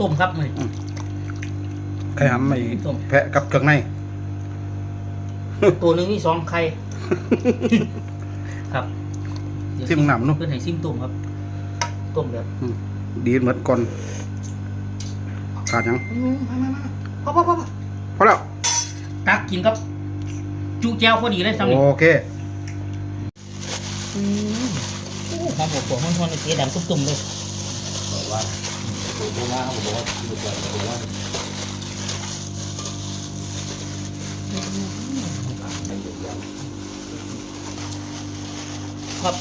ต้มครับเลยไข่หำไม่ต้มแพะกับเครื่องใน ตัวหนึ่งนี่สองไข่ ครับเดี๋ยวซิมหนำเนาะเพื่อนให้ซิมต้มครับ ต้มแบบดีเหมือนก่อนขาดยังอืมมามามาพอพอพอพอพอแล้ว ตักกินครับ จูแจวพอดีเลยซ้ำนี่โอเคอืมโอ้หอมหัวหัวหอมๆเสียดำตุ่มๆเลย บอกว่า ผมบอกว่าเขาบอกว่าดูก่อนผมว่าไม่หยุดยั้งครับ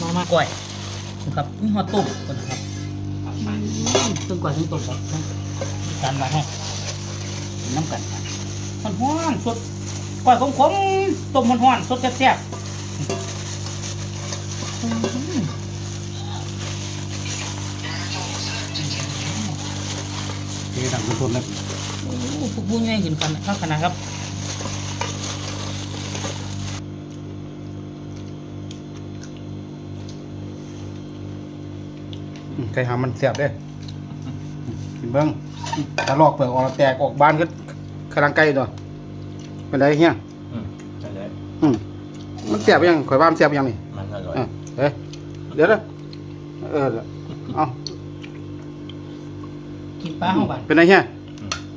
มามาก่อยนะครับนี่หอต้มก่อนนะครับต้มก่อยต้มต้มครับการมาให้น้ำกันมันห้อนสดก่อยขมๆต้มมันห้อนสดแซ่บๆ อืมเทดังทุนๆเลยโอ้พวกพูดง่ายขึ้นกันครับขนาดครับอืมไข่หำมันแซ่บเด้กินเบิ้งถ้าลอกเปลือกออกแล้วแตกออกบานก็กำลังไก่ตัวเป็นไรเฮียอืมนั่นแหละอืมมันแซ่บยังข่อยว่ามันแซ่บยังนี่มันอร่อยอะเฮ้ยเดี๋ยวนะเออเอา กินปลาเข้าไปเป็นไรเฮีย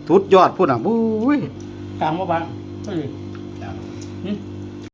ทุดยอดพูดอะบุ้ยกลางว่าบ้างเฮ้ยครับหึ